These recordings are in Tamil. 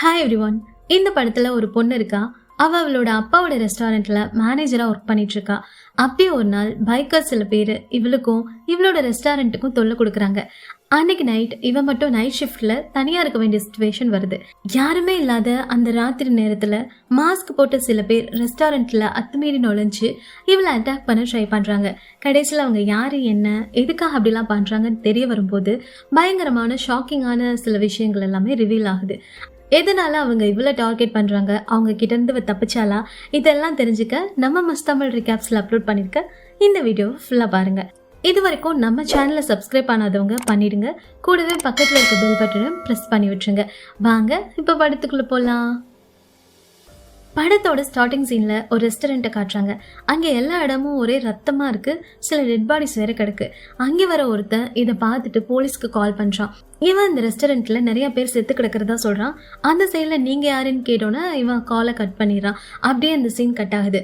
ஹாய் எவ்ரி ஒன் இந்த படத்தில் ஒரு பொண்ணு இருக்கா. அவள் அவளோட அப்பாவோட ரெஸ்டாரண்ட்டில் மேனேஜராக ஒர்க் பண்ணிட்டு இருக்கா அப்படியே ஒரு நாள் பைக்கர் சில பேர் இவளுக்கும் இவளோட ரெஸ்டாரண்ட்டுக்கும் தொல்லை கொடுக்குறாங்க. அன்னைக்கு நைட் இவன் மட்டும் நைட் ஷிஃப்ட்டில் தனியாக இருக்க வேண்டிய சுச்சுவேஷன் வருது. யாருமே இல்லாத அந்த ராத்திரி நேரத்தில் மாஸ்க் போட்ட சில பேர் ரெஸ்டாரண்ட்டில் அத்துமீறி நுழைஞ்சு இவளை அட்டாக் பண்ண ட்ரை பண்ணுறாங்க கடைசியில் அவங்க யார் என்ன எதுக்காக அப்படிலாம் பண்ணுறாங்கன்னு தெரிய வரும்போது பயங்கரமான ஷாக்கிங்கான சில விஷயங்கள் எல்லாமே ரிவீல் ஆகுது. எதனால அவங்க இவ்வளோ டார்கெட் பண்ணுறாங்க அவங்க கிட்டேருந்து தப்பிச்சாலா இதெல்லாம் தெரிஞ்சுக்க நம்ம மஸ்தமிழ் ரிகாப்ஸில் அப்லோட் பண்ணியிருக்க இந்த வீடியோ ஃபுல்லாக பாருங்கள் இது வரைக்கும் நம்ம சேனலை சப்ஸ்கிரைப் பண்ணாதவங்க பண்ணிடுங்க. கூடவே பக்கத்தில் இருக்க பெல் பட்டனும் ப்ரெஸ் பண்ணி விட்டுருங்க. வாங்க இப்போ படத்துக்குள்ளே போகலாம் படத்தோட ஸ்டார்டிங் சீனில் ஒரு ரெஸ்டாரண்ட்டை காட்டுறாங்க. அங்கே எல்லா இடமும் ஒரே ரத்தமாக இருக்குது சில டெட் பாடிஸ் வேற கிடக்கு. அங்கே வர ஒருத்தன் இதை பார்த்துட்டு போலீஸ்க்கு கால் பண்ணுறான் இவன் இந்த ரெஸ்டாரண்ட்டில் நிறைய பேர் செத்து கிடக்கிறதா சொல்கிறான் அந்த சைடில் நீங்கள் யாருன்னு கேட்டோன்னே இவன் காலை கட் பண்ணிடுறான். அப்படியே அந்த சீன் கட் ஆகுது.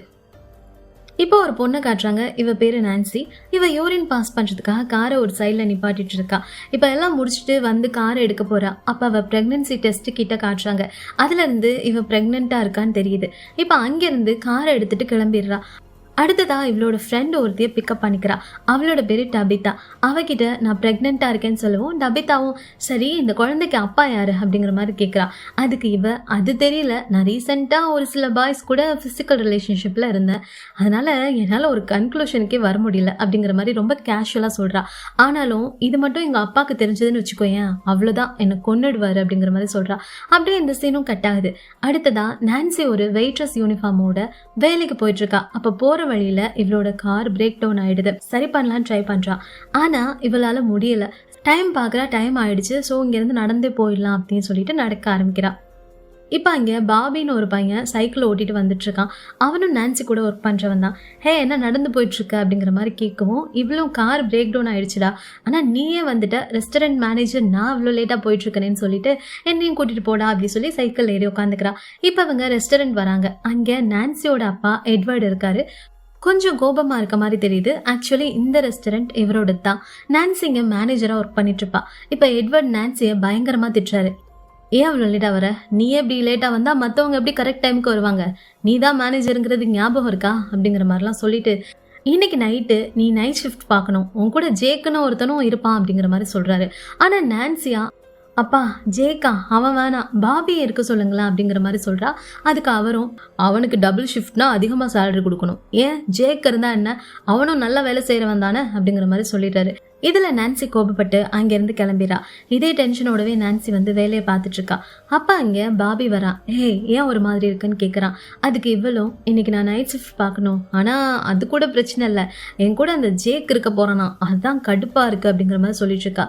இப்போ ஒரு பொண்ணை காட்டுறாங்க. இவ பேரு நான்சி இவ யூரின் பாஸ் பண்ணுறதுக்காக காரை ஒரு சைடில் நிப்பாட்டிட்டு இருக்கா. இப்போ எல்லாம் முடிச்சுட்டு வந்து காரை எடுக்க போறா. அப்போ அவள் ப்ரெக்னென்சி டெஸ்ட் கிட்ட காட்டுறாங்க. அதுலேருந்து இவ ப்ரெக்னெண்ட்டாக இருக்கான்னு தெரியுது. இப்போ அங்கேருந்து காரை எடுத்துட்டு கிளம்பிடுறா. அடுத்ததா இவளோட ஃப்ரெண்ட் ஒருத்தையை பிக்கப் பண்ணிக்கிறா. அவளோட பேர் டபிதா. அவகிட்ட நான் ப்ரெக்னெண்ட்டாக இருக்கேன்னு சொல்லவும் டபிதாவும் சரி இந்த குழந்தைக்கு அப்பா யார்? அப்படிங்கிற மாதிரி கேட்குறா அதுக்கு இவ அது தெரியல. நான் ரீசெண்டாக ஒரு சில பாய்ஸ் கூட ஃபிசிக்கல் ரிலேஷன்ஷிப்பில் இருந்தேன். அதனால் என்னால் ஒரு கன்க்ளூஷனுக்கே வர முடியல அப்படிங்கிற மாதிரி ரொம்ப கேஷுவலாக சொல்கிறா ஆனாலும் இது மட்டும் எங்கள் அப்பாவுக்கு தெரிஞ்சதுன்னு வச்சுக்கோயேன் அவ்வளோதான் என்னை கொன்னுடுவார் அப்படிங்கிற மாதிரி சொல்கிறா அப்படியே இந்த சீனும் கட் ஆகுது. அடுத்ததா நான்சி ஒரு வெயிட்ரஸ் யூனிஃபார்மோட வேலைக்கு போயிட்டுருக்கா அப்போ போகிற வழியில் இவளோட கார் பிரேக் டவுன் ஆயிடுது. சரி பண்ணலான்னு ட்ரை பண்றான் ஆனால் இவளால் முடியல. டைம் பார்க்குறா டைம் ஆயிடுச்சு. ஸோ இங்கேருந்து நடந்தே போயிடலாம் அப்படின்னு சொல்லிட்டு நடக்க ஆரம்பிக்கிறான் இப்போ அங்கே பாபின்னு ஒரு பையன் சைக்கிள் ஓட்டிட்டு வந்துட்டு இருக்கான். அவனும் நான்சி கூட ஒர்க் பண்ணுறவன் தான். ஹே என்ன நடந்து போயிட்டுருக்க அப்படிங்கிற மாதிரி கேட்கவும் இவ்வளோ கார் பிரேக் டவுன் ஆயிடுச்சுடா. ஆனால் நீயே வந்துட்ட. ரெஸ்டாரண்ட் மேனேஜர் நான் அவ்வளோ லேட்டாக போயிட்டுருக்கேன்னு சொல்லிட்டு என்னையும் கூட்டிட்டு போடா அப்படி சொல்லி சைக்கிள் ஏறி உட்காந்துக்கிறான் இப்போ அவங்க ரெஸ்டாரண்ட் வராங்க. அங்கே நான்சியோட அப்பா எட்வர்டு இருக்காரு. கொஞ்சம் கோபமாக இருக்க மாதிரி தெரியுது. ஆக்சுவலி இந்த ரெஸ்டாரண்ட் இவரோட தான் நான்சிங்க மேனேஜராக ஒர்க் பண்ணிட்டு இருப்பா இப்போ எட்வர்ட் நான்சியை பயங்கரமாக திட்டுறாரு. ஏன் அவ்வளோ லேட்டாக வர? நீ எப்படி லேட்டாக வந்தால் மற்றவங்க எப்படி கரெக்ட் டைமுக்கு வருவாங்க? நீ தான் மேனேஜருங்கிறது ஞாபகம் இருக்கா? அப்படிங்கிற மாதிரிலாம் சொல்லிட்டு இன்னைக்கு நைட்டு நீ நைட் ஷிஃப்ட் பார்க்கணும். உன் கூட ஜேக்குன்னு ஒருத்தனும் இருப்பான் அப்படிங்கிற மாதிரி சொல்கிறாரு ஆனால் நான்சியா அப்பா ஜேக்கா அவன் வேணாம் பாபியை இருக்க சொல்லுங்களேன் அப்படிங்கிற மாதிரி சொல்கிறா அதுக்கு அவரும் அவனுக்கு டபுள் ஷிஃப்ட்னா அதிகமாக சேலரி கொடுக்கணும். ஏன்? ஜேக் இருந்தால் என்ன? அவனும் நல்ல வேலை செய்கிறவன் தானே அப்படிங்கிற மாதிரி சொல்லிட்டாரு. இதில் நான்சி கோபப்பட்டு அங்கேருந்து கிளம்பிடா இதே டென்ஷனோடவே நான்சி வந்து வேலையை பார்த்துட்ருக்கா அப்பா அப்போ அங்கே பாபி வரான் ஏய் ஏன் ஒரு மாதிரி இருக்குன்னு கேட்குறான் அதுக்கு இவ்வளோ இன்னைக்கு நான் நைட் ஷிஃப்ட் பார்க்கணும். ஆனால் அது கூட பிரச்சனை இல்லை. என் கூட அந்த ஜேக் இருக்க போகிறானா அதுதான் கடுப்பாக இருக்குது அப்படிங்கிற மாதிரி சொல்லிட்டுருக்கா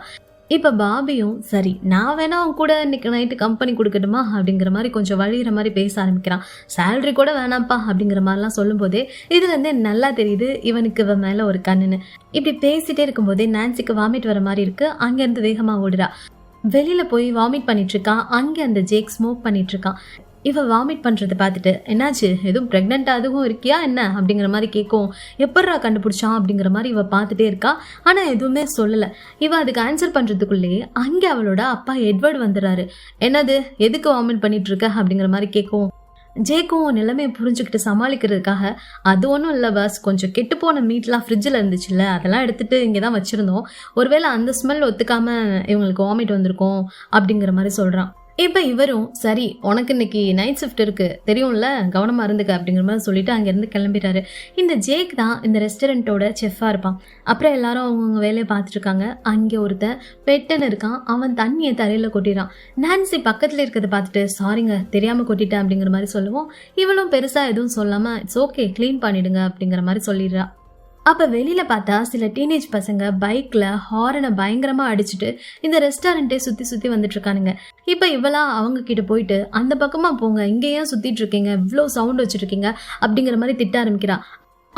இப்போ பாபியும் சரி நான் வேணா அவன் கூட இன்னைக்கு நைட்டு கம்பெனி கொடுக்கட்டுமா? அப்படிங்கிற மாதிரி கொஞ்சம் வழிகிற மாதிரி பேச ஆரம்பிக்கிறான். சேலரி கூட வேணாம்ப்பா அப்படிங்கிற மாதிரிலாம் சொல்லும்போதே இதுலேருந்தே நல்லா தெரியுது இவனுக்கு இவன் மேலே ஒரு கண்ணுன்னு. இப்படி பேசிட்டே இருக்கும்போதே நான்சிக்கு வாமிட் வர மாதிரி இருக்கு அங்கேருந்து வேகமாக ஓடுறா. வெளியில் போய் வாமிட் பண்ணிட்டு இருக்கான் அங்கே அந்த ஜேக் ஸ்மோக் பண்ணிட்டு இருக்கான். இவள் வாமிட் பண்ணுறதை பார்த்துட்டு என்னாச்சு? எதுவும் ப்ரெக்னென்ட் அதுவும் இருக்கியா? என்ன? அப்படிங்கிற மாதிரி கேட்கும் எப்பட்றா கண்டுபிடிச்சான்? அப்படிங்கிற மாதிரி இவள் பார்த்துட்டே இருக்கா. ஆனால் எதுவுமே சொல்லலை. இவள் அதுக்கு ஆன்சர் பண்ணுறதுக்குள்ளேயே அங்கே அவளோட அப்பா எட்வர்ட் வந்துடுறாரு. என்னது? எதுக்கு வாமிட் பண்ணிகிட்ருக்க அப்படிங்கிற மாதிரி கேட்கும் ஜேக்கும் நிலைமையை புரிஞ்சுக்கிட்டு சமாளிக்கிறதுக்காக அது ஒன்றும் இல்லை பஸ் கொஞ்சம் கெட்டு போன மீட்லாம் ஃப்ரிட்ஜில் இருந்துச்சுல்ல அதெல்லாம் எடுத்துகிட்டு இங்கே தான் வச்சுருந்தோம். ஒருவேளை அந்த ஸ்மெல் ஒத்துக்காமல் இவங்களுக்கு வாமிட் வந்திருக்கோம் அப்படிங்கிற மாதிரி சொல்கிறான் இப்போ இவரும் சரி உனக்கு இன்னைக்கு நைட் ஷிஃப்ட் இருக்குது தெரியும்ல கவனமாக இருந்துக்க அப்படிங்கிற மாதிரி சொல்லிட்டு அங்கேருந்து கிளம்பிட்டாரு. இந்த ஜேக் தான் இந்த ரெஸ்டாரண்ட்டோட செஃப்பாக இருப்பான். அப்புறம் எல்லாரும் அவங்கவுங்க வேலையை பார்த்துட்ருக்காங்க அங்கே ஒருத்தன் பெட்டன் இருக்கான். அவன் தண்ணியை தரையில் கொட்டிடுறான். நான்சி பக்கத்தில் இருக்கிறத பார்த்துட்டு சாரிங்க தெரியாமல் கொட்டிட்டேன் அப்படிங்கிற மாதிரி சொல்லுவோம். இவளும் பெருசாக எதுவும் சொல்லாமல் இட்ஸ் ஓகே க்ளீன் பண்ணிடுங்க அப்படிங்கிற மாதிரி சொல்லிடுறா. அப்போ வெளியில் பார்த்தா சில டீனேஜ் பசங்க பைக்கில் ஹாரனை பயங்கரமாக அடிச்சுட்டு இந்த ரெஸ்டாரண்ட்டே சுற்றி சுற்றி வந்துட்டுருக்கானுங்க இப்போ இவ்வளோ அவங்க கிட்ட போயிட்டு அந்த பக்கமாக போங்க இங்கே ஏன் சுற்றிட்டு இருக்கீங்க இவ்வளோ சவுண்ட் வச்சுருக்கீங்க அப்படிங்கிற மாதிரி திட்ட ஆரம்பிக்கிறான்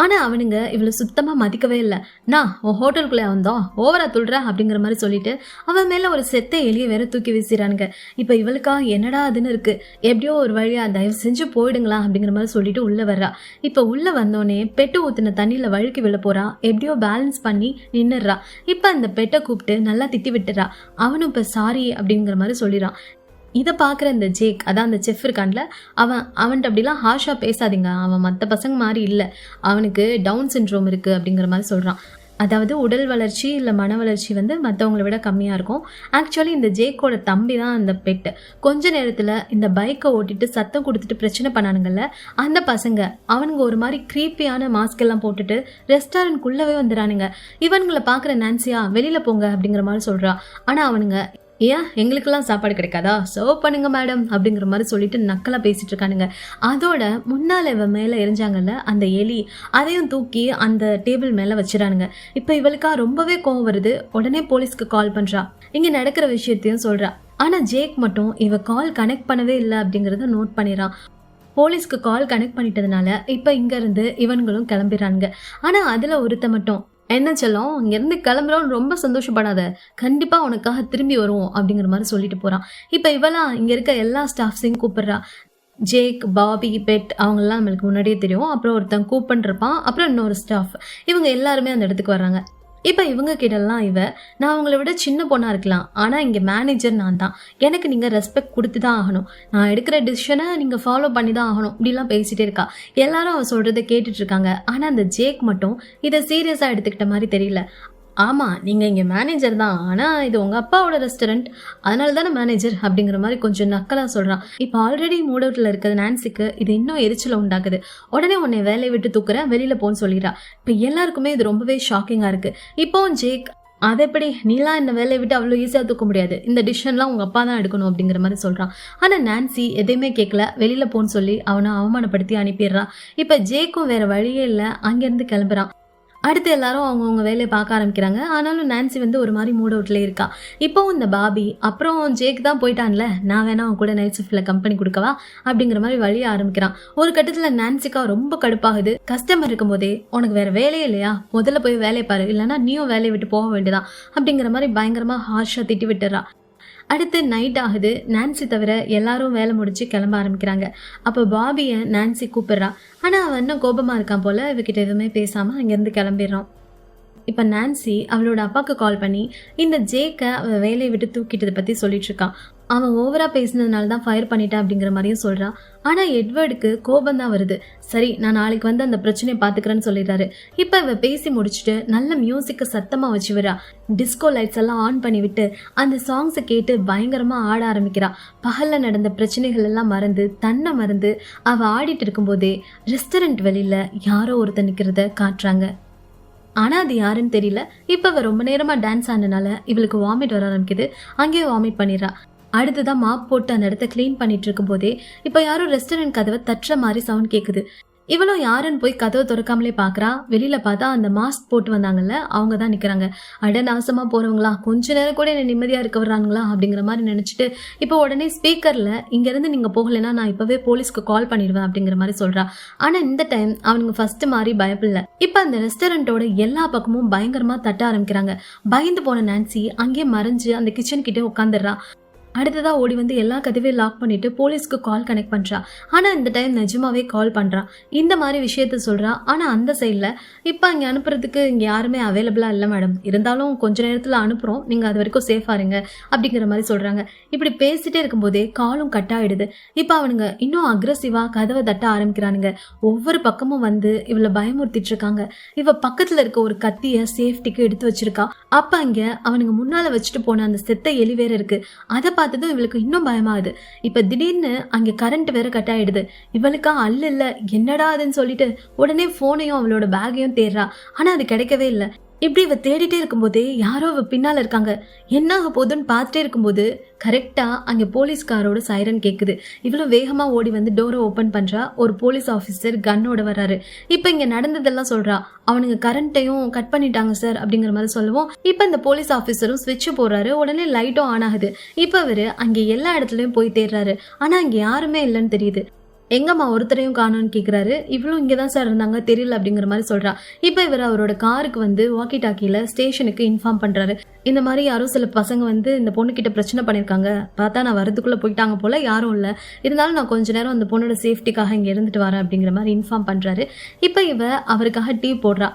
ஆனால் அவனுங்க இவளை சுத்தமாக மதிக்கவே இல்லை. நான் ஹோட்டலுக்குள்ளே வந்தோம் ஓவரா துள்ற அப்படிங்கிற மாதிரி சொல்லிட்டு அவன் மேலே ஒரு செத்த எலியை வேற தூக்கி வீசிறானுங்க. இப்போ இவளுக்கா என்னடா அதுன்னு இருக்கு. எப்படியோ ஒரு வழியாக தயவு செஞ்சு போயிடுங்களா அப்படிங்கிற மாதிரி சொல்லிட்டு உள்ளே வர்றா. இப்போ உள்ளே வந்தோடனே பெட்டு ஊற்றின தண்ணியில் வழுக்கி விழ போறா. எப்படியோ பேலன்ஸ் பண்ணி நின்னுடுறா. இப்போ அந்த பெட்டை கூப்பிட்டு நல்லா திட்டி விட்டுறா. அவனும் இப்போ சாரி அப்படிங்கிற மாதிரி சொல்லிடுறான் இதை பார்க்குற இந்த ஜேக் அதான் அந்த செஃப் இருக்கான்ல அவன் அவன்கிட்ட அப்படிலாம் ஹாஷாக பேசாதீங்க. அவன் மற்ற பசங்க மாதிரி இல்லை. அவனுக்கு டவுன் சின்ட்ரோம் இருக்குது அப்படிங்கிற மாதிரி சொல்கிறான் அதாவது உடல் வளர்ச்சி இல்லை மன வளர்ச்சி வந்து மற்றவங்களை விட கம்மியாக இருக்கும். ஆக்சுவலி இந்த ஜேக்கோட தம்பி தான் அந்த பெட்டு கொஞ்ச நேரத்தில் இந்த பைக்கை ஓட்டிட்டு சத்தம் கொடுத்துட்டு பிரச்சனை பண்ணானுங்கல்ல அந்த பசங்க அவனுங்க ஒரு மாதிரி க்ரீப்பியான மாஸ்க் எல்லாம் போட்டுட்டு ரெஸ்டாரண்ட்குள்ளவே வந்துடானுங்க இவனுங்களை பார்க்குற நான்சியா வெளியில் போங்க அப்படிங்கிற மாதிரி சொல்கிறா ஆனால் அவனுங்க ஏன்? எங்களுக்கெல்லாம் சாப்பாடு கிடைக்காதா? சர்வ் பண்ணுங்க மேடம் அப்படிங்கிற மாதிரி சொல்லிட்டு நக்கலாக பேசிட்டு இருக்கானுங்க. அதோட முன்னால் இவன் மேலே எரிஞ்சாங்கல்ல அந்த எலி அதையும் தூக்கி அந்த டேபிள் மேலே வச்சிடானுங்க இப்போ இவளுக்கா ரொம்பவே கோவம் வருது. உடனே போலீஸ்க்கு கால் பண்ணுறா இங்கே நடக்கிற விஷயத்தையும் சொல்கிறா ஆனால் ஜேக் மட்டும் இவ கால் கனெக்ட் பண்ணவே இல்லை அப்படிங்கிறத நோட் பண்ணிடுறான் போலீஸ்க்கு கால் கனெக்ட் பண்ணிட்டதுனால இப்போ இங்கேருந்து இவன்களும் கிளம்பிடுறானுங்க ஆனால் அதில் ஒருத்த மட்டும் என்ன செல்லம் இங்கேருந்து கிளம்புறோம் ரொம்ப சந்தோஷப்படாத. கண்டிப்பாக உனக்காக திரும்பி வருவோம் அப்படிங்கிற மாதிரி சொல்லிட்டு போகிறான் இப்போ இவெல்லாம் இங்கே இருக்க எல்லா ஸ்டாஃப்ஸையும் கூப்பிட்றா. ஜேக் பாபி பெட் அவங்கெல்லாம் நம்மளுக்கு முன்னாடியே தெரியும். அப்புறம் ஒருத்தன் கூப்பன் இருப்பான். அப்புறம் இன்னொரு ஸ்டாஃப் இவங்க எல்லாருமே அந்த இடத்துக்கு வர்றாங்க. இப்போ இவங்க கிட்டலாம் இவ நான் அவங்கள விட சின்ன பொண்ணாக இருக்கலாம். ஆனால் இங்கே மேனேஜர் நான் தான். எனக்கு நீங்கள் ரெஸ்பெக்ட் கொடுத்து தான் ஆகணும். நான் எடுக்கிற டிசிஷனை நீங்கள் ஃபாலோ பண்ணி தான் ஆகணும். இப்படிலாம் பேசிகிட்டே இருக்கா. எல்லாரும் அவ சொல்கிறத கேட்டுட்ருக்காங்க ஆனால் அந்த ஜேக் மட்டும் இதை சீரியஸாக எடுத்துக்கிட்ட மாதிரி தெரியல. ஆமாம் நீங்கள் இங்கே மேனேஜர் தான். ஆனால் இது உங்கள் அப்பாவோட ரெஸ்டாரண்ட் அதனால தானே மேனேஜர் அப்படிங்கிற மாதிரி கொஞ்சம் நக்கலாக சொல்கிறான் இப்போ ஆல்ரெடி மூட் அவுட்டில் இருக்கிறது நான்சிக்கு இது இன்னும் எரிச்சலை உண்டாக்குது. உடனே உன்னை வேலையை விட்டு தூக்குறேன் வெளியில் போன்னு சொல்லிடுறா. இப்போ எல்லாருக்குமே இது ரொம்பவே ஷாக்கிங்காக இருக்குது இப்போ ஜேக் அதை எப்படி? நீலாம் இந்த வேலையை விட்டு அவ்வளோ ஈஸியாக தூக்க முடியாது. இந்த டிசிஷன்லாம் உங்கள் அப்பா தான் எடுக்கணும் அப்படிங்கிற மாதிரி சொல்கிறான் ஆனால் நான்சி எதையுமே கேட்கல வெளியில் போன்னு சொல்லி அவனை அவமானப்படுத்தி அனுப்பிடுறான் இப்போ ஜேக்கும் வேறு வழியே இல்லை. அங்கேருந்து கிளம்புறான். அடுத்து எல்லாரும் அவங்கவுங்க வேலையை பார்க்க ஆரம்பிக்கிறாங்க. ஆனாலும் நான்சி வந்து ஒரு மாதிரி மூட் அவுட்ல இருக்கா. இப்போவும் இந்த பாபி அப்புறம் ஜேக் தான் போயிட்டான்ல. நான் வேணா அவன் கூட நைட் ஷிஃப்ட்ல கம்பெனி கொடுக்கவா? அப்படிங்கிற மாதிரி வழிய ஆரம்பிக்கிறான். ஒரு கட்டத்தில் நான்சிக்கா ரொம்ப கடுப்பாகுது. கஸ்டமர் இருக்கும்போதே உனக்கு வேற வேலையே இல்லையா? முதல்ல போய் வேலையை பாரு. இல்லைன்னா நீயும் வேலையை விட்டு போக வேண்டியதான் அப்படிங்கிற மாதிரி பயங்கரமா ஹார்ஷா திட்டி விட்டுறா அடுத்து நைட் ஆகுது. நான்சி தவிர எல்லாரும் வேலை முடிச்சு கிளம்ப ஆரம்பிக்கிறாங்க. அப்போ பாபியை நான்சி கூப்பிடுறா. ஆனால் அவன் இன்னும் கோபமாக இருக்கான் போல். இவகிட்ட எதுவுமே பேசாமல் அங்கேருந்து கிளம்பிடுறான். இப்போ நான்சி அவளோட அப்பாவுக்கு கால் பண்ணி இந்த ஜேக்கை அவள் வேலையை விட்டு தூக்கிட்டதை பற்றி சொல்லிட்டு இருக்கான். அவன் ஓவராக பேசினதுனால தான் ஃபயர் பண்ணிட்டான் அப்படிங்கிற மாதிரியும் சொல்கிறான் ஆனால் எட்வர்டுக்கு கோபம் தான் வருது. சரி நான் நாளைக்கு வந்து அந்த பிரச்சனையை பார்த்துக்கிறேன்னு சொல்லிடுறாரு. இப்போ இவ பேசி முடிச்சுட்டு நல்ல மியூசிக்கை சத்தமாக வச்சு விடுறா. டிஸ்கோ லைட்ஸ் எல்லாம் ஆன் பண்ணி விட்டு அந்த சாங்ஸை கேட்டு பயங்கரமாக ஆட ஆரம்பிக்கிறா. பகலில் நடந்த பிரச்சனைகள் எல்லாம் மறந்து தன்னை மறந்து அவள் ஆடிட்டு இருக்கும்போதே ரெஸ்டாரண்ட் வெளியில் யாரோ ஒருத்தர் நிற்கிறத காட்டுறாங்க. ஆனால் அது யாருன்னு தெரியல. இப்போ அவள் ரொம்ப நேரமாக டான்ஸ் ஆனதுனால இவளுக்கு வாமிட் வர ஆரம்பிக்குது. அங்கேயே வாமிட் பண்ணிடுறா. அடுத்ததான் மாப் போட்டு அந்த இடத்த க்ளீன் பண்ணிட்டு இருக்கும்போதே இப்போ யாரும் ரெஸ்டாரண்ட் கதவை தட்டுற மாதிரி சவுண்ட் கேட்குது இவளும் யாருன்னு போய் கதவை திறக்காமலே பார்க்குறா வெளியில் பார்த்தா அந்த மாஸ்க் போட்டு வந்தாங்கல்ல அவங்க தான் நிற்கிறாங்க அட நாசமாக போகிறவங்களா கொஞ்ச நேரம் கூட என்னை நிம்மதியாக இருக்க வர்றாங்களா அப்படிங்கிற மாதிரி நினச்சிட்டு இப்போ உடனே ஸ்பீக்கரில் இங்கேருந்து நீங்கள் போகலைன்னா நான் இப்போவே போலீஸ்க்கு கால் பண்ணிடுவேன் அப்படிங்கிற மாதிரி சொல்கிறா ஆனால் இந்த டைம் அவனுங்க ஃபஸ்ட்டு மாதிரி பயப்பில்ல இப்போ அந்த ரெஸ்டாரண்ட்டோட எல்லா பக்கமும் பயங்கரமாக தட்ட ஆரம்பிக்கிறாங்க. பயந்து போன நான்சி அங்கேயே மறைஞ்சு அந்த கிச்சன் கிட்டே உட்காந்துடுறா. அடுத்ததாக ஓடி வந்து எல்லா கதவையும் லாக் பண்ணிட்டு போலீஸ்க்கு கால் கனெக்ட் பண்ணுறா ஆனால் இந்த டைம் நிஜமாவே கால் பண்ணுறான் இந்த மாதிரி விஷயத்த சொல்கிறா ஆனால் அந்த சைடில் இப்போ அங்கே அனுப்புறதுக்கு இங்கே யாருமே அவைலபிளாக இல்லை மேடம் இருந்தாலும் கொஞ்ச நேரத்தில் அனுப்புகிறோம் நீங்கள் அது வரைக்கும் சேஃபாக இருங்க அப்படிங்கிற மாதிரி சொல்கிறாங்க இப்படி பேசிட்டே இருக்கும்போதே காலும் கட் ஆகிடுது இப்போ அவனுங்க இன்னும் அக்ரஸிவாக கதவை தட்ட ஆரம்பிக்கிறானுங்க. ஒவ்வொரு பக்கமும் வந்து இவளை பயமுறுத்திட்டு இருக்காங்க. இவ பக்கத்தில் இருக்க ஒரு கத்தியை சேஃப்டிக்கு எடுத்து வச்சிருக்கா. அப்போ அங்கே அவனுங்க முன்னால் வச்சுட்டு போன அந்த செத்த எலி வேற இருக்குது அதை பார்த்ததும் இவளுக்கு இன்னும் பயமாகுது. இப்போ திடீர்னு அங்கே கரண்ட் வேற கட் ஆயிடுது. இவளுக்கா அல்ல இல்லை என்னடா அதுன்னு சொல்லிட்டு உடனே ஃபோனையும் அவளோட பேக்கையும் தேடுறா. ஆனால் அது கிடைக்கவே இல்லை. இப்படி இவ தேடிட்டே இருக்கும்போதே யாரோ இவ பின்னால் இருக்காங்க. என்ன ஆக போகுதுன்னு பார்த்துட்டே இருக்கும்போது கரெக்டாக அங்கே போலீஸ்காரோட சைரன் கேட்குது இவ்வளோ வேகமாக ஓடி வந்து டோரை ஓப்பன் பண்ணுறா ஒரு போலீஸ் ஆஃபீஸர் கன்னோட வர்றாரு. இப்போ இங்கே நடந்ததெல்லாம் சொல்கிறா அவனுங்க கரண்ட்டையும் கட் பண்ணிட்டாங்க சார் அப்படிங்கிற மாதிரி சொல்லுவோம். இப்போ இந்த போலீஸ் ஆஃபீஸரும் சுவிட்ச் போடுறாரு. உடனே லைட்டும் ஆன் ஆகுது. இப்போ அவர் அங்கே எல்லா இடத்துலையும் போய் தேடுறாரு. ஆனால் அங்கே யாருமே இல்லைன்னு தெரியுது. எங்கம்மா ஒருத்தரையும் காணும்னு கேட்குறாரு இவ்வளோ இங்கே தான் சார் இருந்தாங்க. தெரியல அப்படிங்கிற மாதிரி சொல்கிறா இப்போ இவர் அவரோட காருக்கு வந்து வாக்கி டாக்கியில் ஸ்டேஷனுக்கு இன்ஃபார்ம் பண்ணுறாரு இந்த மாதிரி யாரோ சில பசங்க வந்து இந்த பொண்ணுக்கிட்ட பிரச்சனை பண்ணியிருக்காங்க பார்த்தா நான் வரதுக்குள்ளே போயிட்டாங்க போல் யாரும் இல்லை. இருந்தாலும் நான் கொஞ்ச நேரம் அந்த பொண்ணோட சேஃப்டிக்காக இங்கே இருந்துட்டு வரேன் அப்படிங்கிற மாதிரி இன்ஃபார்ம் பண்ணுறாரு இப்போ இவ அவருக்காக டீ போடுறா.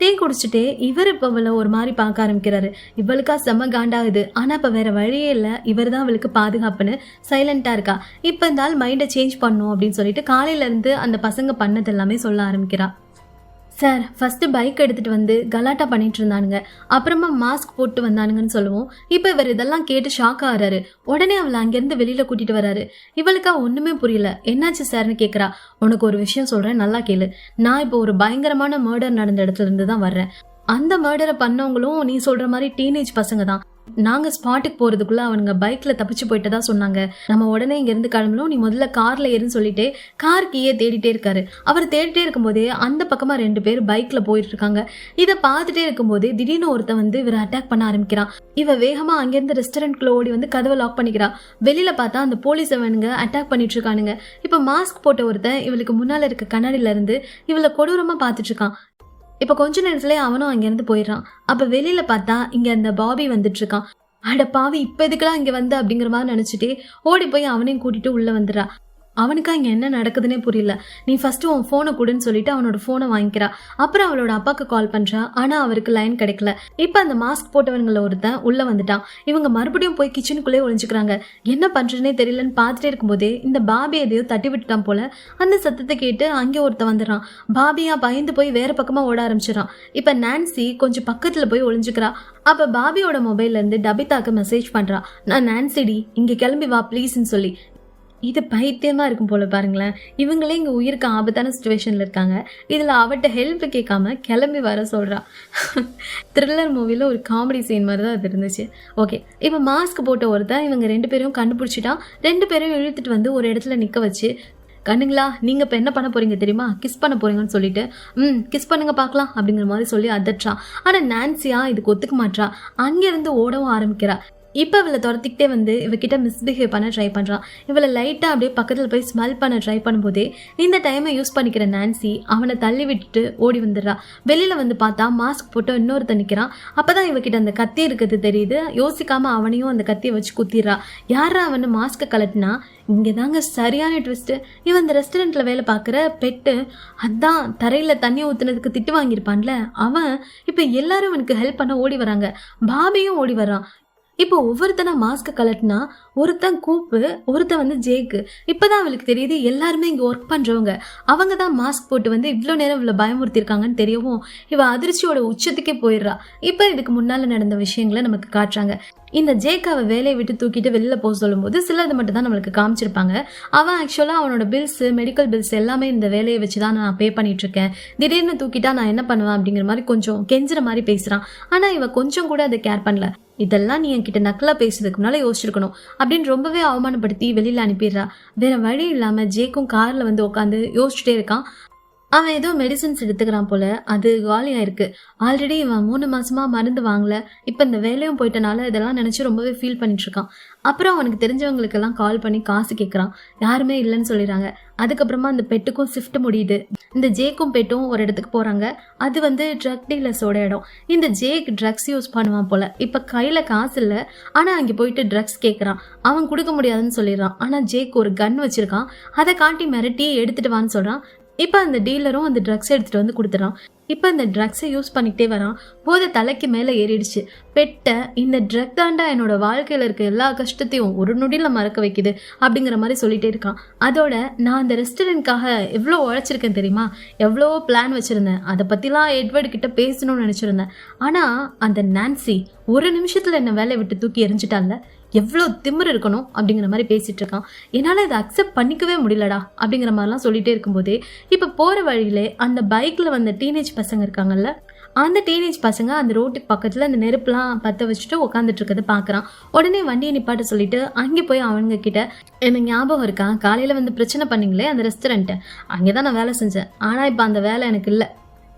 டீ குடிச்சிட்டே இவர் இப்போ அவளை ஒரு மாதிரி பார்க்க ஆரம்பிக்கிறாரு. இவளுக்கா செம்ம காண்டாகுது ஆனால் இப்போ வேற வழியே இல்லை. இவர் தான் அவளுக்கு பாதுகாப்புன்னு சைலண்ட்டாக இருக்கா. இப்போ இருந்தால் மைண்டை சேஞ்ச் பண்ணும் அப்படின்னு சொல்லிட்டு காலையிலேருந்து அந்த பசங்க பண்ணது எல்லாமே சொல்ல ஆரம்பிக்கிறா. சார் ஃபஸ்ட்டு பைக் எடுத்துகிட்டு வந்து கலாட்டா பண்ணிட்டு இருந்தானுங்க. அப்புறமா மாஸ்க் போட்டு வந்தானுங்கன்னு சொல்லுவோம். இப்போ இவர் இதெல்லாம் கேட்டு ஷாக் ஆகிறாரு. உடனே அவளை அங்கேருந்து வெளியில் கூட்டிகிட்டு வராரு. இவளுக்கா ஒன்றுமே புரியல. என்னாச்சு சார்னு கேட்குறா உனக்கு ஒரு விஷயம் சொல்கிறேன் நல்லா கேளு. நான் இப்போ ஒரு பயங்கரமான மர்டர் நடந்த இடத்துல இருந்து தான் வர்றேன். அந்த மர்டரை பண்ணவங்களும் நீ சொல்கிற மாதிரி டீனேஜ் பசங்க தான். நாங்கள் ஸ்பாட்டுக்கு போகிறதுக்குள்ளே அவனுங்க பைக்கில் தப்பிச்சு போயிட்டதா சொன்னாங்க. நம்ம உடனே இங்கேருந்து கிளம்பணும். நீ முதல்ல காரில் ஏறுன்னு சொல்லிட்டு கார் கீயே தேடிட்டே இருக்காரு. அவர் தேடிட்டே இருக்கும்போதே அந்த பக்கமாக ரெண்டு பேர் பைக்கில் போயிட்டு இருக்காங்க இதை பார்த்துட்டே இருக்கும்போதே திடீர்னு ஒருத்தன் வந்து இவர் அட்டாக் பண்ண ஆரம்பிக்கிறான். இவ வேகமாக அங்கேருந்து ரெஸ்டாரண்ட்குள்ள ஓடி வந்து கதவை லாக் பண்ணிக்கிறா. வெளியில் பார்த்தா அந்த போலீஸ் அவனுங்க அட்டாக் பண்ணிட்டு இருக்கானுங்க இப்போ மாஸ்க் போட்ட ஒருத்தன் இவளுக்கு முன்னால் இருக்க கண்ணாடியில இருந்து இவளை கொடூரமாக பார்த்துட்டு இருக்கான் இப்போ கொஞ்ச நேரத்துலேயே அவனும் அங்கேருந்து போயிடுறான். அப்போ வெளியில் பார்த்தா இங்கே அந்த பாபி வந்துட்டு இருக்கான் அட பாவி இப்போ இதுக்கெல்லாம் இங்கே வந்து அப்படிங்கிற மாதிரி நினச்சிட்டு ஓடி போய் அவனையும் கூட்டிட்டு உள்ளே வந்துடுறா. அவனுக்கா இங்கே என்ன நடக்குதுன்னே புரியல. நீ ஃபஸ்ட்டு உன் ஃபோனை கொடுன்னு சொல்லிட்டு அவனோட ஃபோனை வாங்கிக்கிறா. அப்புறம் அவளோட அப்பாவுக்கு கால் பண்ணுறா ஆனால் அவருக்கு லைன் கிடைக்கல. இப்போ அந்த மாஸ்க் போட்டவங்கள ஒருத்தன் உள்ளே வந்துட்டான். இவங்க மறுபடியும் போய் கிச்சனுக்குள்ளே ஒழிஞ்சுக்கிறாங்க என்ன பண்ணுறதுனே தெரியலன்னு பார்த்துட்டே இருக்கும்போதே இந்த பாபி எதையோ தட்டி விட்டுட்டான் போல அந்த சத்தத்தை கேட்டு அங்கே ஒருத்தன் வந்துடுறான் பாபியா பயந்து போய் வேற பக்கமாக ஓட ஆரம்பிச்சிடறான். இப்போ நான்சி கொஞ்சம் பக்கத்தில் போய் ஒழிஞ்சுக்கிறா அப்போ பாபியோட மொபைல்லேருந்து டபிதாக்கு மெசேஜ் பண்ணுறா நான் நான்சிடி இங்கே கிளம்பி வா ப்ளீஸ்ன்னு சொல்லி. இது பைத்தியமாக இருக்கும் போல பாருங்களேன். இவங்களே இங்கே உயிருக்கு ஆபத்தான சுச்சுவேஷனில் இருக்காங்க. இதில் அவட்ட ஹெல்ப் கேட்காம கிளம்பி வர சொல்கிறா த்ரில்லர் மூவியில் ஒரு காமெடி சீன் மாதிரி தான் அது இருந்துச்சு. ஓகே இப்போ மாஸ்க் போட்ட ஒருத்தன் இவங்க ரெண்டு பேரும் கண்டுபிடிச்சிட்டான். ரெண்டு பேரும் இழுத்துட்டு வந்து ஒரு இடத்துல நிற்க வச்சு கண்ணுங்களா நீங்கள் இப்போ என்ன பண்ண போகிறீங்க தெரியுமா? கிஸ் பண்ண போகிறீங்கன்னு சொல்லிட்டு ம் கிஸ் பண்ணுங்க பார்க்கலாம் அப்படிங்கிற மாதிரி சொல்லி அதட்டுறான். ஆனால் நான்சியா இதுக்கு ஒத்துக்க மாட்றா. அங்கேருந்து ஓடவும் ஆரம்பிக்கிறா. இப்போ இவளை துரத்திக்கிட்டே வந்து இவகிட்ட மிஸ்பிஹேவ் பண்ண ட்ரை பண்ணுறான் இவளை லைட்டாக அப்படியே பக்கத்தில் போய் ஸ்மெல் பண்ண ட்ரை பண்ணும்போதே இந்த டைமை யூஸ் பண்ணிக்கிற நான்சி அவனை தள்ளி விட்டுட்டு ஓடி வந்துடுறா. வெளியில் வந்து பார்த்தா மாஸ்க் போட்டு இன்னொருத்தன் நிற்கிறான் அப்போ தான் இவகிட்ட அந்த கத்தி இருக்கிறது தெரியுது. யோசிக்காமல் அவனையும் அந்த கத்தியை வச்சு குத்திடுறா. யாரா அவனை மாஸ்க்கை கலட்டினா இங்கே தாங்க சரியான ட்விஸ்ட்டு இவன் இந்த ரெஸ்டாரண்ட்டில் வேலை பார்க்குற பெட்டு அதான் தரையில் தண்ணி ஊற்றுனதுக்கு திட்டு வாங்கியிருப்பான்ல. அவன் இப்போ எல்லாரும் அவனுக்கு ஹெல்ப் பண்ண ஓடி வராங்க. பாபியும் ஓடி வரான் இப்போ ஒவ்வொருத்தனை மாஸ்க் கலட்டினா ஒருத்தன் கூப்பு ஒருத்தன் வந்து ஜேக்கு. இப்போதான் அவளுக்கு தெரியுது எல்லாருமே இங்கே ஒர்க் பண்ணுறவங்க அவங்க தான் மாஸ்க் போட்டு வந்து இவ்வளோ நேரம் இவ்வளோ பயமுறுத்திருக்காங்கன்னு தெரியவும் இவள் அதிர்ச்சியோட உச்சத்துக்கே போயிடுறா. இப்போ இதுக்கு முன்னால் நடந்த விஷயங்களை நமக்கு காட்டுறாங்க. இந்த ஜேக்காவை வேலையை விட்டு தூக்கிட்டு வெளியில் போக சொல்லும்போது சிலது மட்டும் தான் நம்மளுக்கு காமிச்சிருப்பாங்க. அவன் ஆக்சுவலாக அவனோட பில்ஸ் மெடிக்கல் பில்ஸ் எல்லாமே இந்த வேலையை வச்சு தான் நான் பே பண்ணிட்டு இருக்கேன் திடீர்னு தூக்கிட்டா நான் என்ன பண்ணுவேன் அப்படிங்கிற மாதிரி கொஞ்சம் கெஞ்சுற மாதிரி பேசுகிறான் ஆனால் இவன் கொஞ்சம் கூட அதை கேர் பண்ணல. இதெல்லாம் நீ என்கிட்ட நக்கலாக பேசுறதுக்கு முன்னால யோசிச்சிருக்கணும் அப்படின்னு ரொம்பவே அவமானப்படுத்தி வெளியில் அனுப்பிடுறா. வேற வழி இல்லாமல் ஜேக்கும் காரில் வந்து உட்காந்து யோசிச்சுட்டே இருக்கான். அவன் ஏதோ மெடிசன்ஸ் எடுத்துக்கிறான் போல. அது காலியாக இருக்கு ஆல்ரெடி இவன் மூணு மாசமா மருந்து வாங்கல. இப்போ இந்த வேலையும் போயிட்டனால இதெல்லாம் நினச்சி ரொம்பவே ஃபீல் பண்ணிட்டு இருக்கான் அப்புறம் அவனுக்கு தெரிஞ்சவங்களுக்கெல்லாம் கால் பண்ணி காசு கேட்குறான் யாருமே இல்லைன்னு சொல்லிடுறாங்க. அதுக்கப்புறமா அந்த பெட்டுக்கும் ஷிஃப்ட் முடியுது. இந்த ஜேக்கும் பெட்டும் ஒரு இடத்துக்கு போகிறாங்க அது வந்து ட்ரக் டீலர்ஸோட இடம். இந்த ஜேக் ட்ரக்ஸ் யூஸ் பண்ணுவான் போல. இப்போ கையில் காசு இல்லை. ஆனால் அங்கே போயிட்டு ட்ரக்ஸ் கேட்குறான் அவன் கொடுக்க முடியாதுன்னு சொல்லிடுறான். ஆனால் ஜேக் ஒரு கன் வச்சிருக்கான். அதை காட்டி மிரட்டி எடுத்துட்டு வான்னு சொல்கிறான் இப்போ அந்த டீலரும் அந்த ட்ரக்ஸ் எடுத்துகிட்டு வந்து கொடுத்துறான். இப்போ இந்த ட்ரக்ஸை யூஸ் பண்ணிக்கிட்டே வரான். போதை தலைக்கு மேலே ஏறிடுச்சு. பெட்டை இந்த ட்ரக் தாண்டா என்னோட வாழ்க்கையில் இருக்க எல்லா கஷ்டத்தையும் ஒரு நொடியில் மறக்க வைக்குது அப்படிங்கிற மாதிரி சொல்லிட்டே இருக்கான். அதோட நான் அந்த ரெஸ்டாரண்ட்காக எவ்வளோ உழைச்சிருக்கேன் தெரியுமா? எவ்வளோ பிளான் வச்சுருந்தேன். அதை பற்றிலாம் எட்வர்டு கிட்ட பேசணும்னு நினச்சிருந்தேன். ஆனால் அந்த நான்சி ஒரு நிமிஷத்தில் என்னை வேலையை விட்டு தூக்கி எரிஞ்சிட்டால எவ்வளோ திமிர் இருக்கணும் அப்படிங்கிற மாதிரி பேசிகிட்டு இருக்கான். என்னால் இதை அக்செப்ட் பண்ணிக்கவே முடியலடா அப்படிங்கிற மாதிரிலாம் சொல்லிகிட்டே இருக்கும்போதே இப்போ போகிற வழியிலே அந்த பைக்கில் வந்த டீனேஜ் பசங்க இருக்காங்கல்ல அந்த டீனேஜ் பசங்க அந்த ரோட்டுக்கு பக்கத்தில் அந்த நெருப்புலாம் பற்ற வச்சுட்டு உட்காந்துட்டு இருக்கிறத பார்க்குறான் உடனே வண்டியை நிப்பாட்ட சொல்லிட்டு அங்கே போய் அவங்க கிட்ட எனக்கு ஞாபகம் இருக்கா? காலையில் வந்து பிரச்சனை பண்ணீங்களே அந்த ரெஸ்டாரண்ட்டை அங்கே தான் நான் வேலை செஞ்சேன். ஆனால் இப்போ அந்த வேலை எனக்கு இல்லை.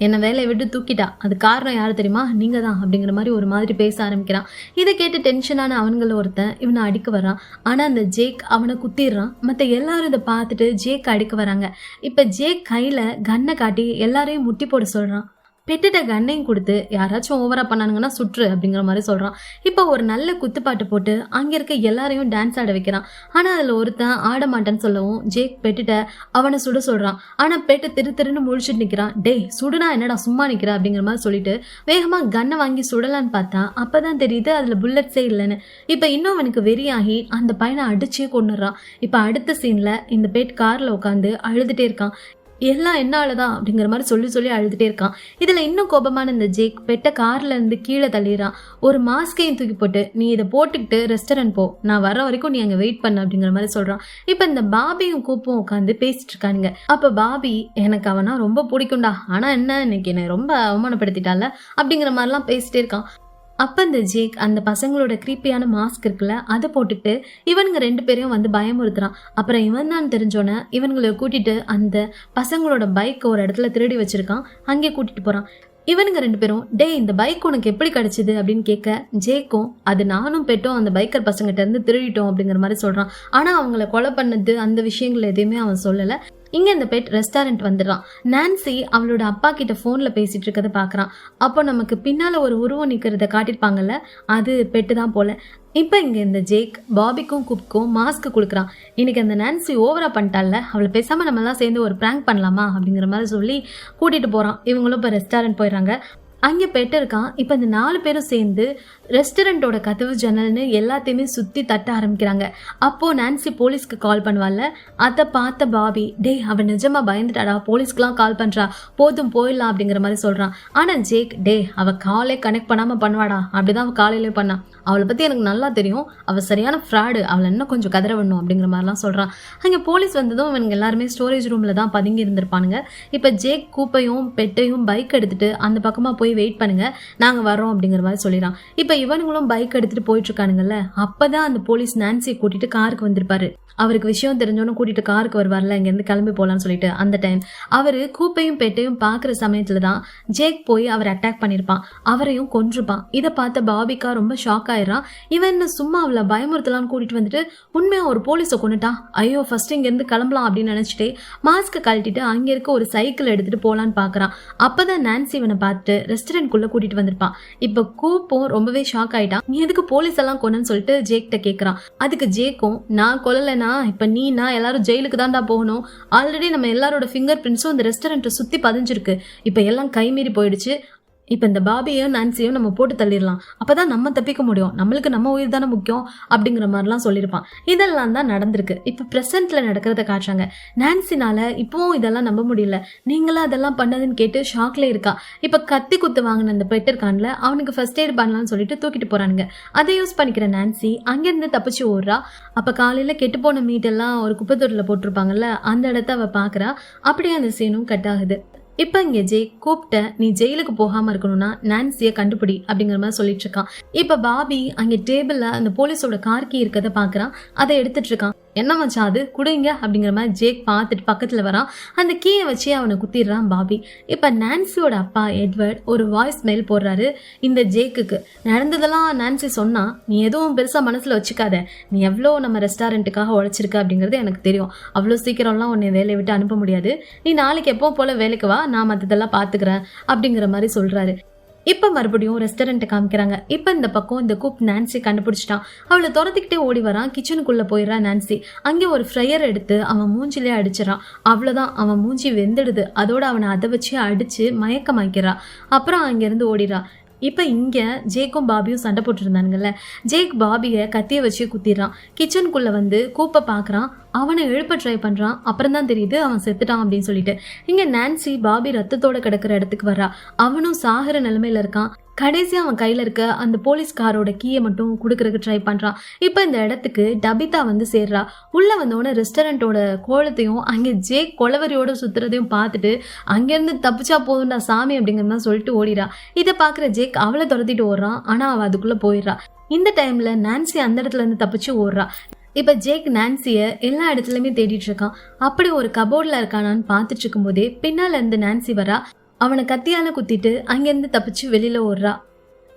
என்னை வேலையை விட்டு தூக்கிட்டா? அது காரணம் யார் தெரியுமா? நீங்கள் தான் அப்படிங்கிற மாதிரி ஒரு மாதிரி பேச ஆரம்பிக்கிறான். இதை கேட்டு டென்ஷனான அவங்கள ஒருத்தன் இவனை அடிக்க வரான் ஆனால் அந்த ஜேக் அவனை குத்திடுறான். மற்ற எல்லாரும் இதை பார்த்துட்டு ஜேக் அடிக்க வராங்க. இப்போ ஜேக் கையில் கன்னை காட்டி எல்லாரையும் முட்டி போட சொல்கிறான் பெட்டுட்ட கண்ணையும் கொடுத்து யாராச்சும் ஓவராக பண்ணானுங்கன்னா சுற்று அப்படிங்கிற மாதிரி சொல்கிறான் இப்போ ஒரு நல்ல குத்துப்பாட்டு போட்டு அங்கே இருக்க எல்லாரையும் டான்ஸ் ஆட வைக்கிறான். ஆனால் அதில் ஒருத்தன் ஆட மாட்டேன்னு சொல்லவும் ஜேக் பெட்டுட்ட அவனை சுட சொல்கிறான் ஆனால் பெட்டு திரு திருன்னு முழிச்சிட்டு நிற்கிறான் டேய் சுடுனா என்னடா சும்மா நிற்கிற அப்படிங்கிற மாதிரி சொல்லிட்டு வேகமாக கன்னை வாங்கி சுடலான்னு பார்த்தா அப்போ தான் தெரியுது அதில் புல்லட்ஸே இல்லைன்னு. இப்போ இன்னும் அவனுக்கு வெறியாகி அந்த பையனை அடிச்சே கொண்டுறான் இப்போ அடுத்த சீனில் இந்த பெட் காரில் உட்காந்து அழுதுகிட்டே இருக்கான். எல்லாம் என்னாலதான் அப்படிங்கிற மாதிரி சொல்லி சொல்லி அழுதுட்டே இருக்கான். இதில் இன்னும் கோபமான இந்த ஜேக் பெட்ட காரில் இருந்து கீழே தள்ளிடுறான். ஒரு மாஸ்கையும் தூக்கி போட்டு நீ இதை போட்டுக்கிட்டு ரெஸ்டாரண்ட் போ. நான் வர வரைக்கும் நீ அங்கே வெயிட் பண்ண அப்படிங்கிற மாதிரி சொல்கிறான் இப்போ இந்த பாபியும் கூப்பும் உட்காந்து பேசிட்டு இருக்கானுங்க. அப்போ பாபி எனக்கு அவனா ரொம்ப பிடிக்கும்டா. ஆனால் என்ன இன்னைக்கு என்னை ரொம்ப அவமானப்படுத்திட்டால அப்படிங்கிற மாதிரிலாம் பேசிட்டே இருக்கான். அப்போ இந்த ஜேக் அந்த பசங்களோட கிரீப்பியான மாஸ்க் இருக்குல்ல அதை போட்டுட்டு இவனுங்க ரெண்டு பேரையும் வந்து பயமுறுத்துறான். அப்புறம் இவன் தான் தெரிஞ்சோன்னே இவனுங்களை கூட்டிட்டு அந்த பசங்களோட பைக்கை ஒரு இடத்துல திருடி வச்சிருக்கான். அங்கே கூட்டிட்டு போகிறான் இவனுங்க ரெண்டு பேரும் டேய் இந்த பைக் உனக்கு எப்படி கிடைச்சிது? அப்படின்னு கேட்க ஜேக்கும் அது நானும் பெட்டும் அந்த பைக்கர் பசங்கிட்ட இருந்து திருடிட்டோம் அப்படிங்கிற மாதிரி சொல்றான். ஆனா அவங்கள கொலை பண்ணது அந்த விஷயங்கள் எதையுமே அவன் சொல்லல. இங்க இந்த பெட் ரெஸ்டாரண்ட் வந்துடுறான். நான்சி அவளோட அப்பா கிட்ட போன்ல பேசிட்டு இருக்கதை பாக்குறான் அப்போ நமக்கு பின்னால ஒரு உருவம் நிக்கிறத காட்டியிருப்பாங்கல்ல அது பெட்டு தான் போல. இப்போ இங்கே இந்த ஜேக் பாபிக்கும் குப்க்கும் மாஸ்க் கொடுக்குறான். இன்னைக்கு அந்த நான்சி ஓவராக பண்ணிட்டால அவளை பேசாமல் நம்ம எல்லாம் சேர்ந்து ஒரு ப்ராங்க் பண்ணலாமா அப்படிங்கிற மாதிரி சொல்லி கூட்டிகிட்டு போகிறான் இவங்களும் இப்போ ரெஸ்டாரண்ட் போயிடுறாங்க. அங்கே பெட்டருக்கான் இப்போ இந்த நாலு பேரும் சேர்ந்து ரெஸ்டாரண்ட்டோட கதவு ஜன்னல்னு எல்லாத்தையுமே சுற்றி தட்ட ஆரம்பிக்கிறாங்க. அப்போது நான்சி போலீஸ்க்கு கால் பண்ணுவாள்ல அதை பார்த்த பாபி டேய் அவன் நிஜமாக பயந்துட்டாடா. போலீஸ்க்குலாம் கால் பண்ணுறா போதும் போயிடலாம் அப்படிங்கிற மாதிரி சொல்கிறான் ஆனால் ஜேக் டே அவள் காலே கனெக்ட் பண்ணாமல் பண்ணுவாடா. அப்படிதான் அவள் காலையிலே பண்ணான். அவளை பற்றி எனக்கு நல்லா தெரியும். அவள் சரியான ஃப்ராடு அவளை இன்னும் கொஞ்சம் கதற விடணும் அப்படிங்கிற மாதிரிலாம் சொல்கிறான் அங்கே போலீஸ் வந்ததும் அவனுங்க எல்லாருமே ஸ்டோரேஜ் ரூமில் தான் பதுங்கி இருந்திருப்பானுங்க. இப்போ ஜேக் கூப்பையும் பெட்டையும் பைக் எடுத்துகிட்டு அந்த பக்கமாக போய் வெயிட் பண்ணுங்க. நாங்கள் வரோம் அப்படிங்கிற மாதிரி சொல்லிடுறான் இப்போ இவனுங்களும் பைக் எடுத்துட்டு போயிட்டு இருக்கானுங்கல்ல அப்பதான் அந்த போலீஸ் நான்சியை கூட்டிட்டு காருக்கு வந்திருப்பாரு. அவருக்கு விஷயம் தெரிஞ்சோன்னு கூட்டிட்டு காருக்கு வருவார்ல இங்கேருந்து கிளம்பி போகலான்னு சொல்லிட்டு அந்த டைம் அவர் கூப்பையும் பெட்டையும் பார்க்குற சமயத்துல தான் ஜேக் போய் அவர் அட்டாக் பண்ணியிருப்பான் அவரையும் கொன்றுப்பான். இதை பார்த்த பாபிகா ரொம்ப ஷாக் ஆயிடுறான். இவன் என்ன சும்மா அவளை பயமுறுத்தலாம்னு கூட்டிட்டு வந்துட்டு உண்மையாக ஒரு போலீஸை கொண்டுட்டான் ஐயோ ஃபர்ஸ்ட் இங்கேருந்து கிளம்பலாம் அப்படின்னு நினச்சிட்டு மாஸ்க்கை கழட்டிட்டு அங்கே இருக்க ஒரு சைக்கிள் எடுத்துட்டு போகலான்னு பார்க்குறான். அப்பதான் நான்சி இவனை பார்த்துட்டு ரெஸ்டாரண்ட்குள்ளே கூட்டிட்டு வந்திருப்பான். இப்போ கூப்பும் ரொம்பவே ஷாக் ஆயிட்டான். நீ எதுக்கு போலீஸ் எல்லாம் கொன்னு சொல்லிட்டு ஜேக்கிட்ட கேட்குறான் அதுக்கு ஜேக்கும் நான் கொல்லலைனா இப்போ நீ நான் எல்லாரும் ஜெயிலுக்கு தான்டா போகணும். ஆல்ரெடி நம்ம எல்லாரோட ஃபிங்கர் பிரிண்ட்ஸும் இந்த ரெஸ்டாரண்ட்டை சுற்றி பதிஞ்சிருக்கு. இப்போ எல்லாம் கைமீறி போயிடுச்சு. இப்போ இந்த பாபியும் நான்சியும் நம்ம போட்டு தள்ளிடலாம். அப்போ தான் நம்ம தப்பிக்க முடியும். நம்மளுக்கு நம்ம உயிர் தானே முக்கியம் அப்படிங்கிற மாதிரிலாம் சொல்லியிருப்பான். இதெல்லாம் தான் நடந்திருக்கு. இப்போ ப்ரெசென்ட்டில் நடக்கிறத காட்டுறாங்க. நான்சினால் இப்போவும் இதெல்லாம் நம்ப முடியல. நீங்களா அதெல்லாம் பண்ணதுன்னு கேட்டு ஷாக்ல இருக்கா. இப்போ கத்தி குத்து வாங்கின அந்த பெட்டர்கான்ல அவனுக்கு ஃபர்ஸ்ட் எய்ட் பண்ணலாம்னு சொல்லிட்டு தூக்கிட்டு போறானுங்க. அதை யூஸ் பண்ணிக்கிற நான்சி அங்கேருந்து தப்பிச்சு ஓடுறா. அப்போ காலையில் கெட்டு போன மீட்டெல்லாம் ஒரு குப்பைத்தொட்டில் போட்டிருப்பாங்கல்ல அந்த இடத்த அவள் பார்க்குறா அப்படியே அந்த சீனும் கட் ஆகுது. இப்போ இங்கே ஜெய் கூப்பிட்ட நீ ஜெயிலுக்கு போகாமல் இருக்கணும்னா நான்சியை கண்டுபிடி அப்படிங்கிற மாதிரி சொல்லிட்டு இருக்கான். இப்போ பாபி அங்கே டேபிளில் அந்த போலீஸோட கார் கீ இருக்கதை பார்க்குறான் அதை எடுத்துட்டு இருக்கான். என்ன மச்சான் அது? குடுங்க அப்படிங்கிற மாதிரி ஜேக் பார்த்துட்டு பக்கத்தில் வரான். அந்த கீயை வச்சு அவனை குத்திடுறான் பாபி. இப்போ நான்சியோட அப்பா எட்வர்ட் ஒரு வாய்ஸ் மெயில் போடுறாரு இந்த ஜேக்குக்கு. நடந்ததெல்லாம் நான்சி சொன்னால் நீ எதுவும் பெருசாக மனசில் வச்சுக்காத. நீ எவ்வளோ நம்ம ரெஸ்டாரண்ட்டுக்காக உழைச்சிருக்க? அப்படிங்கிறது எனக்கு தெரியும். அவ்வளோ சீக்கிரம்லாம் உன்னை வேலையை விட்டு அனுப்ப முடியாது. நீ நாளைக்கு எப்போ போல் வேலைக்கு வா நான் மற்றதெல்லாம் பார்த்துக்கிறேன் அப்படிங்கிற மாதிரி சொல்கிறாரு இப்போ மறுபடியும் ரெஸ்டாரண்ட்டை காமிக்கிறாங்க. இப்போ இந்த பக்கம் இந்த குக் நான்சி கண்டுபிடிச்சிட்டான். அவளை துரத்திக்கிட்டே ஓடி வரான். கிச்சனுக்குள்ளே போயிடுறான் நான்சி அங்கே ஒரு ஃப்ரையர் எடுத்து அவன் மூஞ்சிலே அடிச்சிடறான். அவ்வளோதான் அவன் மூஞ்சி வெந்துடுது. அதோட அவனை அதை வச்சு அடித்து மயக்கமாக்கிறான் அப்புறம் அங்கேருந்து ஓடிடுறா. இப்போ இங்கே ஜேக்கும் பாபியும் சண்டை போட்டுருந்தானுங்கல்ல. ஜேக் பாபியை கத்தியை வச்சு குத்திடுறான். கிச்சனுக்குள்ளே வந்து கூப்பை பார்க்குறான் அவனை எழுப்ப ட்ரை பண்ணுறான் அப்புறம் தான் தெரியுது அவன் செத்துட்டான் அப்படின்னு சொல்லிட்டு. இங்கே நான்சி பாபி ரத்தத்தோட கிடக்கிற இடத்துக்கு வர்றா. அவனும் சாகிற நிலமையில இருக்கான். கடைசியாக அவன் கையில் இருக்க அந்த போலீஸ் காரோட கீயை மட்டும் கொடுக்கறதுக்கு ட்ரை பண்ணுறான் இப்போ இந்த இடத்துக்கு டபிதா வந்து சேர்றா. உள்ளே வந்தோடனே ரெஸ்டாரண்ட்டோட கோலத்தையும் அங்கே ஜே கொலவரியோட சுற்றுறதையும் பார்த்துட்டு அங்கேருந்து தப்பிச்சா போதும்டா சாமி அப்படிங்கிறதான் சொல்லிட்டு ஓடிறா. இதை பார்க்குற ஜேக் அவளை துரத்திட்டு ஓடுறான். ஆனால் அவள் அதுக்குள்ளே போயிடுறா. இந்த டைமில் நான்சி அந்த இடத்துல இருந்து தப்பிச்சு ஓடுறா. இப்போ ஜேக் நான்சியை எல்லா இடத்துலையுமே தேடிட்டு இருக்கான். அப்படி ஒரு கபோர்டில் இருக்கானான்னு பார்த்துட்டு இருக்கும்போதே பின்னால் இருந்து நான்சி வரா. அவனை கத்தியால குத்திட்டு அங்கேருந்து தப்பிச்சு வெளியில ஓடுறா.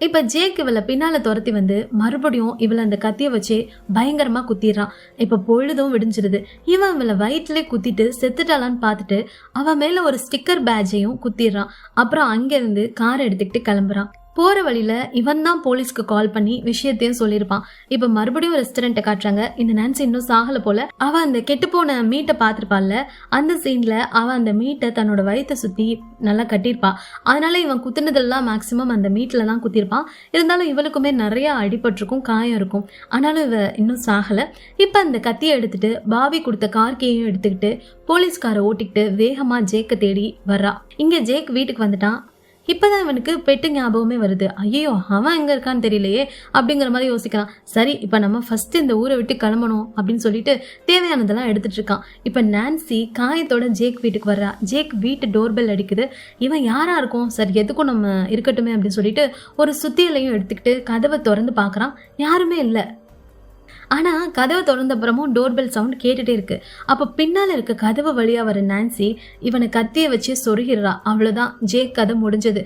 இப்போ ஜேக் இவளை பின்னால் துரத்தி வந்து மறுபடியும் இவளை அந்த கத்தியை வச்சே பயங்கரமாக குத்திடுறான் இப்போ பொழுதும் விடிஞ்சிருது. இவன் இவளை வயிற்றுல குத்திட்டு செத்துட்டாளான்னு பார்த்துட்டு அவன் மேலே ஒரு ஸ்டிக்கர் பேட்ஜையும் குத்திடுறான் அப்புறம் அங்கேருந்து காரை எடுத்துக்கிட்டு கிளம்புறான் போகிற வழியில் இவன் தான் போலீஸ்க்கு கால் பண்ணி விஷயத்தையும் சொல்லியிருப்பான். இப்போ மறுபடியும் ரெஸ்டாரண்ட்டை காட்டுறாங்க. இந்த நான்சி இன்னும் சாகல போல. அவ அந்த கெட்டுப்போன மீட்டை பார்த்துருப்பாள்ல. அந்த சீனில் அவ அந்த மீட்டை தன்னோட வயிற்றை சுற்றி நல்லா கட்டியிருப்பாள் அதனால இவன் குத்துனதெல்லாம் மேக்ஸிமம் அந்த மீட்டில் தான் குத்திருப்பான் இருந்தாலும் இவளுக்குமே நிறைய அடிபட்டிருக்கும் காயம் இருக்கும். ஆனாலும் இவ இன்னும் சாகலை. இப்போ அந்த கத்தியை எடுத்துட்டு பாவி கொடுத்த கார் எடுத்துக்கிட்டு போலீஸ்காரை ஓட்டிக்கிட்டு வேகமாக ஜேக்கை தேடி வர்றா. இங்கே ஜேக் வீட்டுக்கு வந்துட்டான். இப்பதான் இவனுக்கு பெட்டு ஞாபகமே வருது. ஐயோ அவன் எங்கே இருக்கான்னு தெரியலையே அப்படிங்கிற மாதிரி யோசிக்கிறான். சரி இப்போ நம்ம ஃபஸ்ட்டு இந்த ஊரை விட்டு கிளம்பணும் அப்படின்னு சொல்லிட்டு தேவையானதெல்லாம் எடுத்துட்டு இருக்கான். இப்போ நான்சி காயத்தோட ஜேக் வீட்டுக்கு வர்றா. ஜேக் வீட்டு டோர்பெல் அடிக்குது. இவன் யாராக இருக்கும்? சரி எதுக்கும் நம்ம இருக்கட்டுமே அப்படின்னு சொல்லிட்டு ஒரு சுத்தியலையும் எடுத்துக்கிட்டு கதவை திறந்து பார்க்குறான் யாருமே இல்லை. ஆனால் கதவை திறந்த அப்புறமும் டோர்பெல் சவுண்ட் கேட்டுகிட்டே இருக்கு. அப்போ பின்னால் இருக்க கதவு வழியாக வர நான்சி இவனை கத்தியை வச்சு சொருகிறா. அவ்வளோதான் ஜே கதை முடிஞ்சது.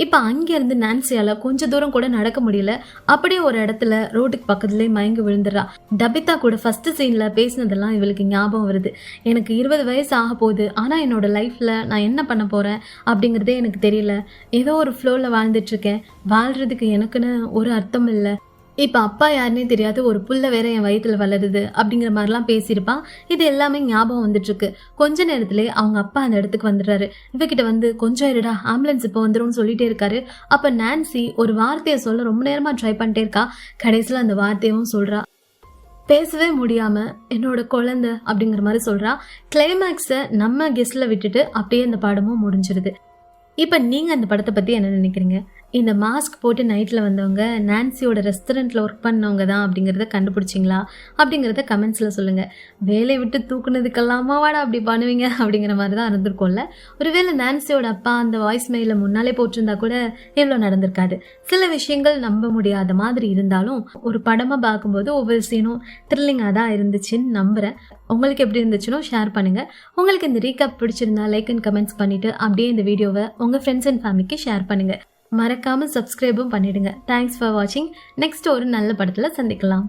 இப்போ அங்கேருந்து நான்சியால் கொஞ்ச தூரம் கூட நடக்க முடியல. அப்படியே ஒரு இடத்துல ரோட்டுக்கு பக்கத்துலேயே மயங்கி விழுந்துடுறா டபிதா கூட ஃபஸ்ட்டு சீனில் பேசினதெல்லாம் இவளுக்கு ஞாபகம் வருது. எனக்கு இருபது வயசு ஆக போகுது. ஆனால் என்னோட லைஃப்பில் நான் என்ன பண்ண போகிறேன் அப்படிங்கிறதே எனக்கு தெரியல. ஏதோ ஒரு ஃப்ளோவில் வாழ்ந்துட்டுருக்கேன் வாழ்கிறதுக்கு எனக்குன்னு ஒரு அர்த்தம் இல்லை. இப்போ அப்பா யாருன்னே தெரியாது ஒரு புள்ள வேற என் வயிற்றுல வளருது அப்படிங்கிற மாதிரிலாம் பேசியிருப்பான். இது எல்லாமே ஞாபகம் வந்துட்டுருக்கு. கொஞ்ச நேரத்திலே அவங்க அப்பா அந்த இடத்துக்கு வந்துடுறாரு. இவகிட்ட வந்து கொஞ்சம் இருடா ஆம்புலன்ஸ் இப்போ வந்துரும்னு சொல்லிட்டே இருக்காரு. அப்போ நான்சி ஒரு வார்த்தையை சொல்ல ரொம்ப நேரமாக ட்ரை பண்ணிட்டே இருக்கா. கடைசியில் அந்த வார்த்தையும் சொல்கிறா பேசவே முடியாமல் என்னோட குழந்தை அப்படிங்கிற மாதிரி சொல்கிறா கிளைமேக்ஸை நம்ம கெஸ்ட்டில் விட்டுட்டு அப்படியே அந்த படமும் முடிஞ்சிருது. இப்போ நீங்கள் அந்த படத்தை பற்றி என்ன நினைக்கிறீங்க? இந்த மாஸ்க் போட்டு நைட்டில் வந்தவங்க நான்சியோட ரெஸ்டாரண்ட்டில் ஒர்க் பண்ணவங்க தான் அப்படிங்கிறத கண்டுபிடிச்சிங்களா? அப்படிங்கிறத கமெண்ட்ஸில் சொல்லுங்கள் வேலையை விட்டு தூக்குனதுக்கெல்லாமா வாடா அப்படி பண்ணுவீங்க? அப்படிங்கிற மாதிரி தான் இருந்திருக்கும்ல. ஒருவேளை நான்சியோட அப்பா அந்த வாய்ஸ் மெயிலில் முன்னாலே போட்டிருந்தா கூட இவ்வளோ நடந்திருக்காது. சில விஷயங்கள் நம்ப முடியாத மாதிரி இருந்தாலும் ஒரு படமாக பார்க்கும்போது ஒவ்வொரு சீனும் த்ரில்லிங்காக தான் இருந்துச்சுன்னு நம்புகிறேன் உங்களுக்கு எப்படி இருந்துச்சுனோ ஷேர் பண்ணுங்கள் உங்களுக்கு இந்த ரீகப் பிடிச்சிருந்தா லைக் அண்ட் கமெண்ட்ஸ் பண்ணிவிட்டு அப்படியே இந்த வீடியோவை உங்கள் ஃப்ரெண்ட்ஸ் அண்ட் ஃபேமிலிக்கு ஷேர் பண்ணுங்கள் மறக்காமல் சப்ஸ்கிரைபும் பண்ணிவிடுங்க தேங்க்ஸ் ஃபார் வாட்சிங் நெக்ஸ்ட் ஒரு நல்ல படத்தில் சந்திக்கலாம்.